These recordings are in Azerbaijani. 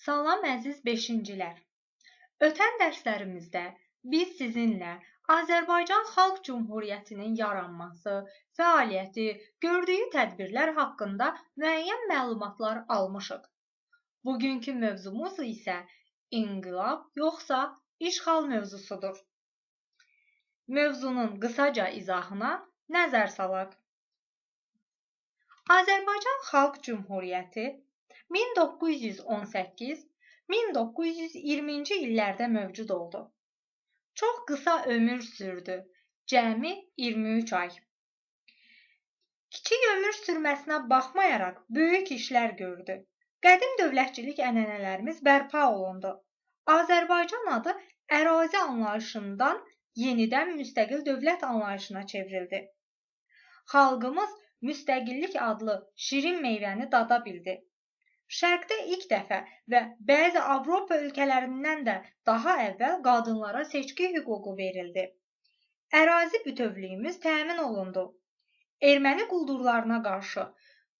Salam əziz 5-cilər. Ötən dərslərimizdə biz sizinlə Azərbaycan Xalq Cümhuriyyətinin yaranması, fəaliyyəti, gördüyü tədbirlər haqqında müəyyən məlumatlar almışıq. Bugünkü mövzumuz isə inqilab yoxsa işğal mövzusudur. Mövzunun qısaca izahına nəzər salaq. Azərbaycan Xalq Cümhuriyyəti 1918-1920-ci illərdə mövcud oldu. Çox qısa ömür sürdü, cəmi 23 ay. Kiçik ömür sürməsinə baxmayaraq böyük işlər gördü. Qədim dövlətçilik ənənələrimiz bərpa olundu. Azərbaycan adı ərazi anlayışından yenidən müstəqil dövlət anlayışına çevrildi. Xalqımız müstəqillik adlı şirin meyvəni dada bildi. Şərqdə ilk dəfə və bəzi Avropa ölkələrindən də daha əvvəl qadınlara seçki hüququ verildi. Ərazi bütövlüyümüz təmin olundu. Erməni quldurlarına qarşı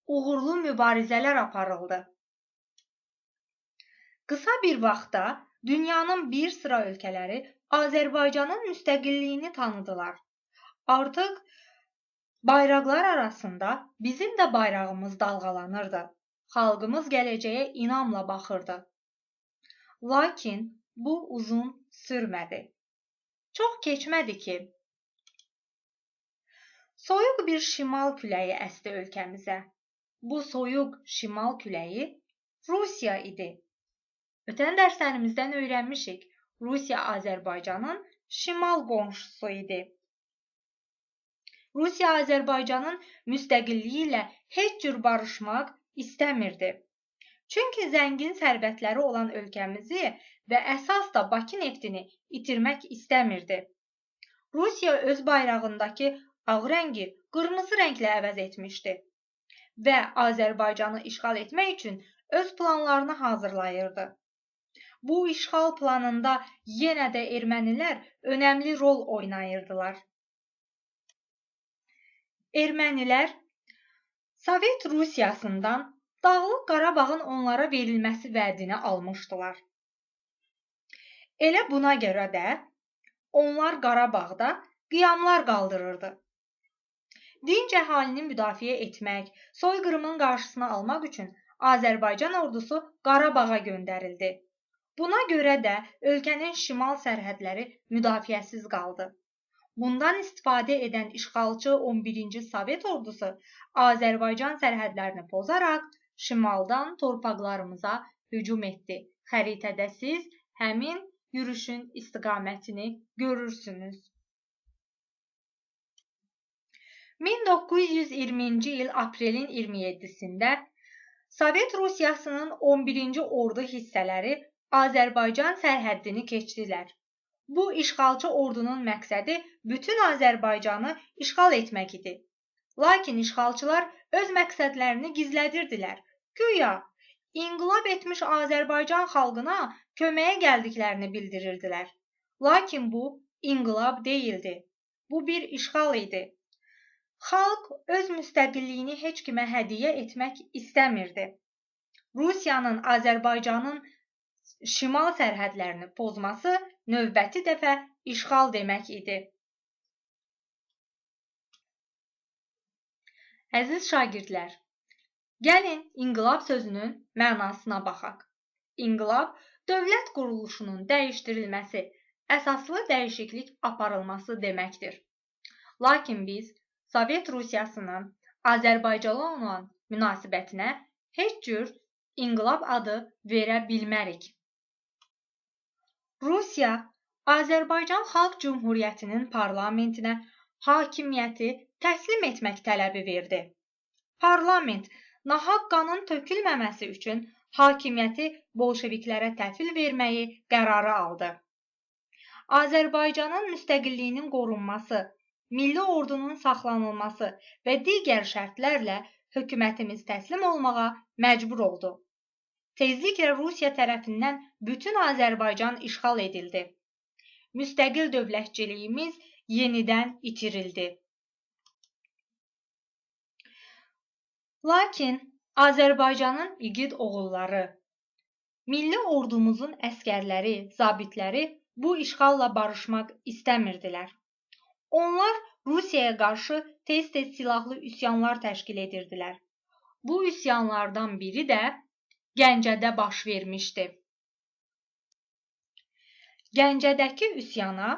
uğurlu mübarizələr aparıldı. Qısa bir vaxtda dünyanın bir sıra ölkələri Azərbaycanın müstəqilliyini tanıdılar. Artıq bayraqlar arasında bizim də bayrağımız dalğalanırdı. Xalqımız gələcəyə inamla baxırdı. Lakin bu uzun sürmədi. Çox keçmədi ki, soyuq bir şimal küləyi əsdi ölkəmizə. Bu soyuq şimal küləyi Rusiya idi. Ötən dərslərimizdən öyrənmişik. Rusiya Azərbaycanın şimal qonşusu idi. Rusiya Azərbaycanın müstəqilliyi ilə heç cür barışmaq istəmirdi. Çünki zəngin sərvətləri olan ölkəmizi və əsas da Bakı neftini itirmək istəmirdi. Rusiya öz bayrağındakı ağ rəngi qırmızı rənglə əvəz etmişdi və Azərbaycanı işğal etmək üçün öz planlarını hazırlayırdı. Bu işğal planında yenə də ermənilər önəmli rol oynayırdılar. Ermənilər Sovet Rusiyasından Dağlıq Qarabağın onlara verilməsi vədini almışdılar. Elə buna görə də onlar Qarabağda qiyamlar qaldırırdı. Dinc əhalini müdafiə etmək, soyqırımın qarşısını almaq üçün Azərbaycan ordusu Qarabağa göndərildi. Buna görə də ölkənin şimal sərhədləri müdafiəsiz qaldı. Bundan istifadə edən işğalçı 11-ci Sovet ordusu Azərbaycan sərhədlərini pozaraq şimaldan torpaqlarımıza hücum etdi. Xəritədə siz həmin yürüşün istiqamətini görürsünüz. 1920-ci il aprelin 27-sində Sovet Rusiyasının 11-ci ordu hissələri Azərbaycan sərhəddini keçdilər. Bu işğalçı ordunun məqsədi bütün Azərbaycanı işğal etmək idi. Lakin işğalçılar öz məqsədlərini gizlədirdilər. Güya inqilab etmiş Azərbaycan xalqına köməyə gəldiklərini bildirirdilər. Lakin bu inqilab deyildi. Bu bir işğal idi. Xalq öz müstəqilliyini heç kimə hədiyyə etmək istəmirdi. Rusiyanın Azərbaycanın şimal sərhədlərini pozması növbəti dəfə işğal demək idi. Əziz şagirdlər, gəlin inqilab sözünün mənasına baxaq. İnqilab dövlət quruluşunun dəyişdirilməsi, əsaslı dəyişiklik aparılması deməkdir. Lakin biz Sovet Rusiyasının Azərbaycana olan münasibətinə heç cür inqilab adı verə bilmərik. Rusiya Azərbaycan Xalq Cümhuriyyətinin parlamentinə hakimiyyəti təslim etmək tələbi verdi. Parlament nahaq qanun tökülməməsi üçün hakimiyyəti bolşeviklərə təhvil verməyi qərarı aldı. Azərbaycanın müstəqilliyinin qorunması, milli ordunun saxlanılması və digər şərtlərlə hökumətimiz təslim olmağa məcbur oldu. Tezliklə Rusiya tərəfindən bütün Azərbaycan işğal edildi. Müstəqil dövlətçiliyimiz yenidən itirildi. Lakin Azərbaycanın igid oğulları Milli ordumuzun əskərləri, zabitləri bu işğalla barışmaq istəmirdilər. Onlar Rusiyaya qarşı tez-tez silahlı üsyanlar təşkil edirdilər. Bu üsyanlardan biri də Gəncədə baş vermişdi. Gəncədəki üsyana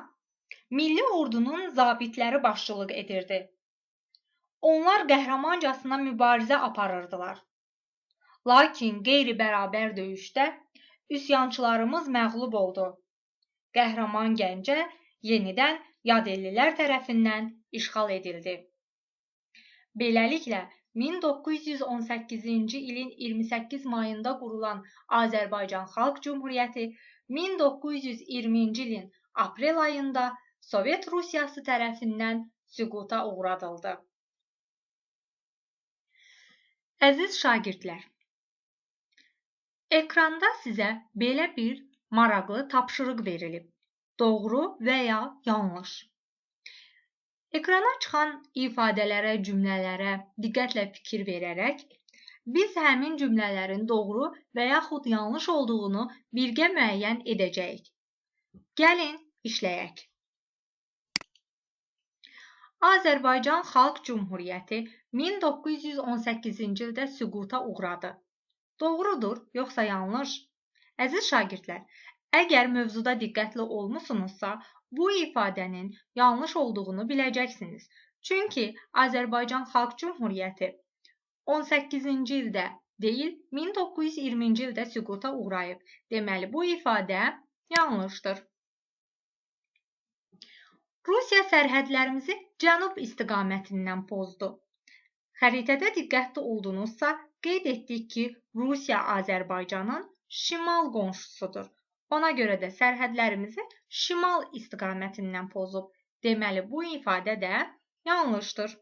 milli ordunun zabitləri başçılıq edirdi. Onlar qəhrəmancasına mübarizə aparırdılar. Lakin qeyri-bərabər döyüşdə üsyançılarımız məğlub oldu. Qəhrəman Gəncə yenidən yadelilər tərəfindən işğal edildi. Beləliklə 1918-ci ilin 28 mayında qurulan Azərbaycan Xalq Cümhuriyyəti 1920-ci ilin aprel ayında Sovet Rusiyası tərəfindən süquta uğradıldı. Əziz şagirdlər, ekranda sizə belə bir maraqlı tapşırıq verilib. Doğru və ya yanlış. Ekrana çıxan ifadələrə, cümlələrə diqqətlə fikir verərək biz həmin cümlələrin doğru və yaxud yanlış olduğunu birgə müəyyən edəcəyik. Gəlin işləyək. Azərbaycan Xalq Cümhuriyyəti 1918-ci ildə süquta uğradı. Doğrudur, yoxsa yanlış? Əziz şagirdlər, əgər mövzuda diqqətli olmusunuzsa, bu ifadənin yanlış olduğunu biləcəksiniz. Çünki Azərbaycan Xalq Cümhuriyyəti 18-ci ildə deyil, 1920-ci ildə süquta uğrayıb. Deməli, bu ifadə yanlışdır. Rusiya sərhədlərimizi cənub istiqamətindən pozdu. Xəritədə diqqətli oldunuzsa, qeyd etdik ki, Rusiya Azərbaycanın şimal qonşusudur. Ona görə də sərhədlərimizi şimal istiqamətindən pozub. Deməli, bu ifadə də yanlışdır.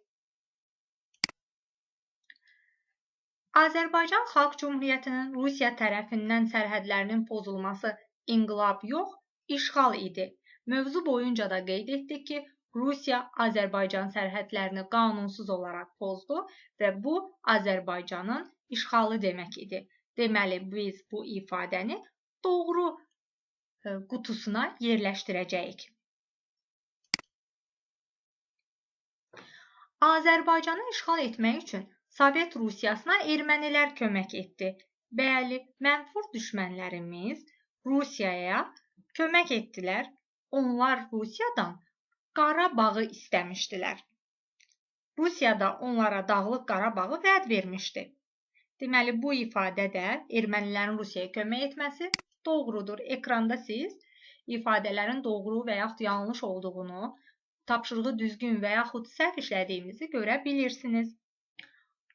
Azərbaycan Xalq Cümhuriyyətinin Rusiya tərəfindən sərhədlərinin pozulması inqilab yox, işğal idi. Mövzu boyunca da qeyd etdik ki, Rusiya Azərbaycan sərhədlərini qanunsuz olaraq pozdu və bu Azərbaycanın işğalı demək idi. Deməli, biz bu ifadəni doğru qutusuna yerləşdirəcəyik. Azərbaycanı işğal etmək üçün Sovet Rusiyasına ermənilər kömək etdi. Bəli, mənfur düşmənlərimiz Rusiyaya kömək etdilər onlar Rusiyadan Qarabağı istəmişdilər. Rusiya da onlara Dağlıq Qarabağı vəd vermişdi. Deməli, bu ifadə də ermənilərin Rusiyaya kömək etməsi doğrudur. Ekranda siz ifadələrin doğru və yaxud yanlış olduğunu, tapşırığı düzgün və yaxud səhv işlədiyimizi görə bilirsiniz.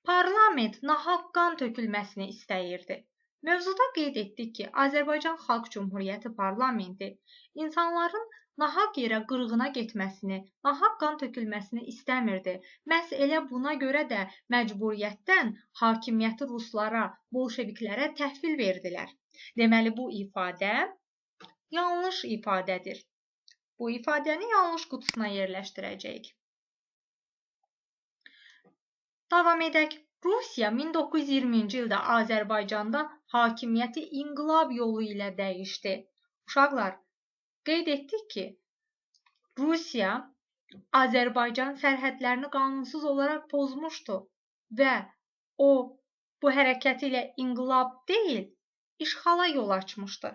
Parlament nahaq qan tökülməsini istəyirdi. Mövzuda qeyd etdik ki, Azərbaycan Xalq Cümhuriyyəti parlamenti insanların nahaq yerə qırğına getməsini, nahaq qan tökülməsini istəmirdi. Məhz elə buna görə də məcburiyyətdən hakimiyyəti ruslara, bolşeviklərə təhvil verdilər. Deməli bu ifadə yanlış ifadədir. Bu ifadəni yanlış qutusuna yerləşdirəcəyik. Davam edək. Rusiya 1920-ci ildə Azərbaycanda hakimiyyəti inqilab yolu ilə dəyişdi. Uşaqlar, qeyd etdik ki, Rusiya Azərbaycan sərhədlərini qanunsuz olaraq pozmuşdu və o bu hərəkəti ilə inqilab deyil, işğala yol açmışdı.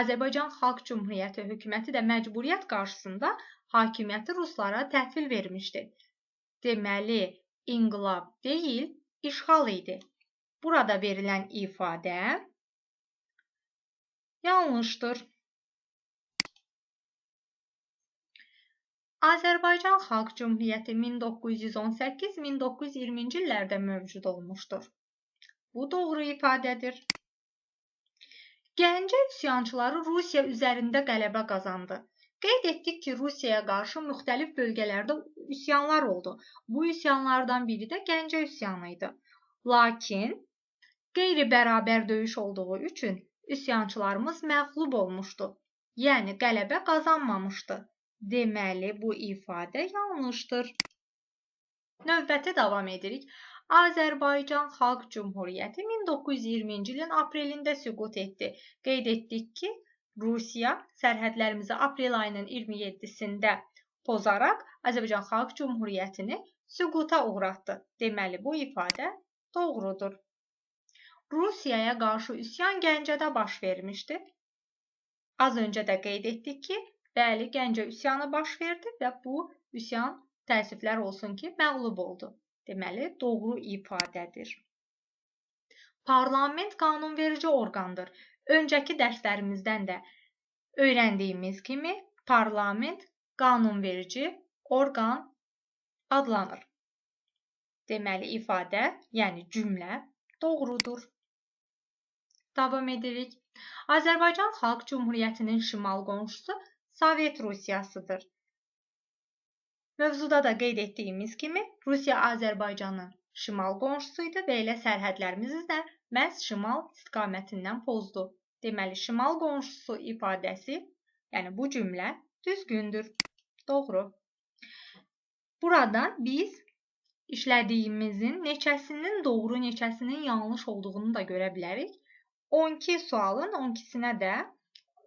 Azərbaycan Xalq Cümhuriyyəti hökuməti də məcburiyyət qarşısında hakimiyyəti ruslara təhvil vermişdi. Deməli, inqilab deyil, işğal idi. Burada verilən ifadə yanlışdır. Azərbaycan Xalq Cümhuriyyəti 1918-1920-ci illərdə mövcud olmuşdur. Bu doğru ifadədir. Gəncə üsyançıları Rusiya üzərində qələbə qazandı. Qeyd etdik ki, Rusiyaya qarşı müxtəlif bölgələrdə üsyanlar oldu. Bu üsyanlardan biri də Gəncə üsyanı idi. Lakin qeyri-bərabər döyüş olduğu üçün üsyançılarımız məğlub olmuşdu. Yəni qələbə qazanmamışdı. Deməli bu ifadə yanlışdır. Növbəti davam edirik. Azərbaycan Xalq Cümhuriyyəti 1920-ci ilin aprelində süqut etdi. Qeyd etdik ki, Rusiya sərhədlərimizi aprel ayının 27-sində pozaraq Azərbaycan Xalq Cümhuriyyətini süquta uğratdı. Deməli, bu ifadə doğrudur. Rusiyaya qarşı üsyan Gəncədə baş vermişdi. Az öncə də qeyd etdik ki, bəli, Gəncə üsyanı baş verdi və bu üsyan təəssüflər olsun ki, məğlub oldu. Deməli, doğru ifadədir. Parlament qanunverici orqandır. Öncəki dərslərimizdən də öyrəndiyimiz kimi parlament qanunverici orqan adlanır. Deməli, ifadə, yəni cümlə doğrudur. Davam edirik. Azərbaycan Xalq Cümhuriyyətinin şimal qonşusu Sovet Rusiyasıdır. Mövzuda da qeyd etdiyimiz kimi Rusiya Azərbaycanın şimal qonşusu idi və elə sərhədlərimizi də məhz şimal istiqamətindən pozdu. Deməli, şimal qonşusu ifadəsi, yəni bu cümlə düzgündür. Doğru. Buradan biz işlədiyimizin neçəsinin doğru, neçəsinin yanlış olduğunu da görə bilərik. 12 sualın 12-sinə də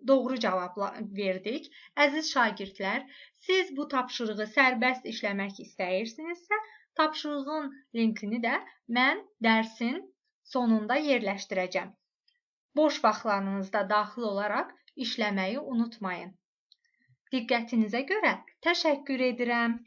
doğru cavablar verdik. Əziz şagirdlər, siz bu tapşırığı sərbəst işləmək istəyirsinizsə, tapşırığın linkini də mən dərsin sonunda yerləşdirəcəm. Boş vaxtlarınızda daxil olaraq işləməyi unutmayın. Diqqətinizə görə təşəkkür edirəm.